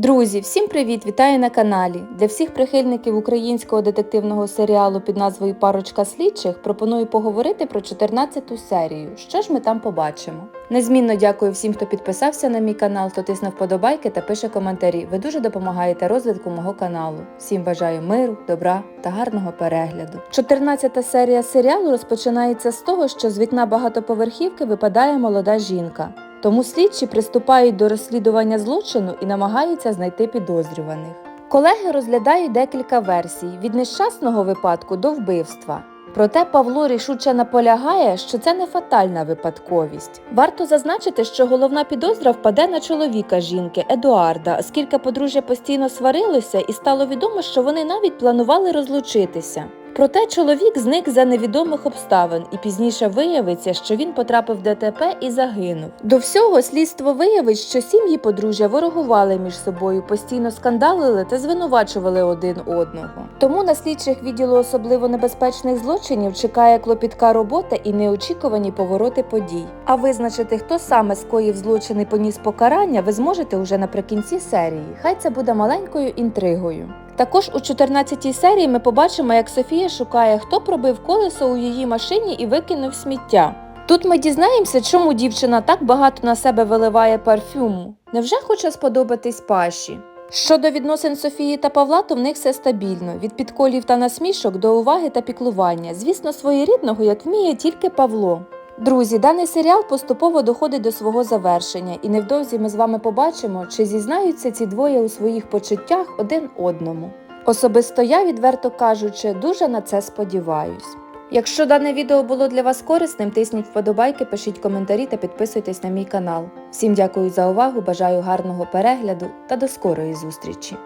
Друзі, всім привіт! Вітаю на каналі. Для всіх прихильників українського детективного серіалу під назвою Парочка слідчих пропоную поговорити про 14-ту серію. Що ж ми там побачимо? Незмінно дякую всім, хто підписався на мій канал, хто тисне вподобайки та пише коментарі. Ви дуже допомагаєте розвитку мого каналу. Всім бажаю миру, добра та гарного перегляду. 14-та серія серіалу розпочинається з того, що з вікна багатоповерхівки випадає молода жінка. Тому слідчі приступають до розслідування злочину і намагаються знайти підозрюваних. Колеги розглядають декілька версій від нещасного випадку до вбивства. Проте Павло рішуче наполягає, що це не фатальна випадковість. Варто зазначити, що головна підозра впаде на чоловіка жінки Едуарда, оскільки подружжя постійно сварилося і стало відомо, що вони навіть планували розлучитися. Проте чоловік зник за невідомих обставин, і пізніше виявиться, що він потрапив в ДТП і загинув. До всього слідство виявить, що сім'ї подружжя ворогували між собою, постійно скандалили та звинувачували один одного. Тому на слідчих відділу особливо небезпечних злочинів чекає клопітка робота і неочікувані повороти подій. А визначити, хто саме скоїв злочин і поніс покарання, ви зможете уже наприкінці серії. Хай це буде маленькою інтригою. Також у 14-й серії ми побачимо, як Софія шукає, хто пробив колесо у її машині і викинув сміття. Тут ми дізнаємося, чому дівчина так багато на себе виливає парфюму. Невже хоче сподобатись Паші? Щодо відносин Софії та Павла, то в них все стабільно: від підколів та насмішок до уваги та піклування. Звісно, своєрідного, як вміє тільки Павло. Друзі, даний серіал поступово доходить до свого завершення, і невдовзі ми з вами побачимо, чи зізнаються ці двоє у своїх почуттях один одному. Особисто я, відверто кажучи, дуже на це сподіваюсь. Якщо дане відео було для вас корисним, тисніть вподобайки, пишіть коментарі та підписуйтесь на мій канал. Всім дякую за увагу, бажаю гарного перегляду та до скорої зустрічі!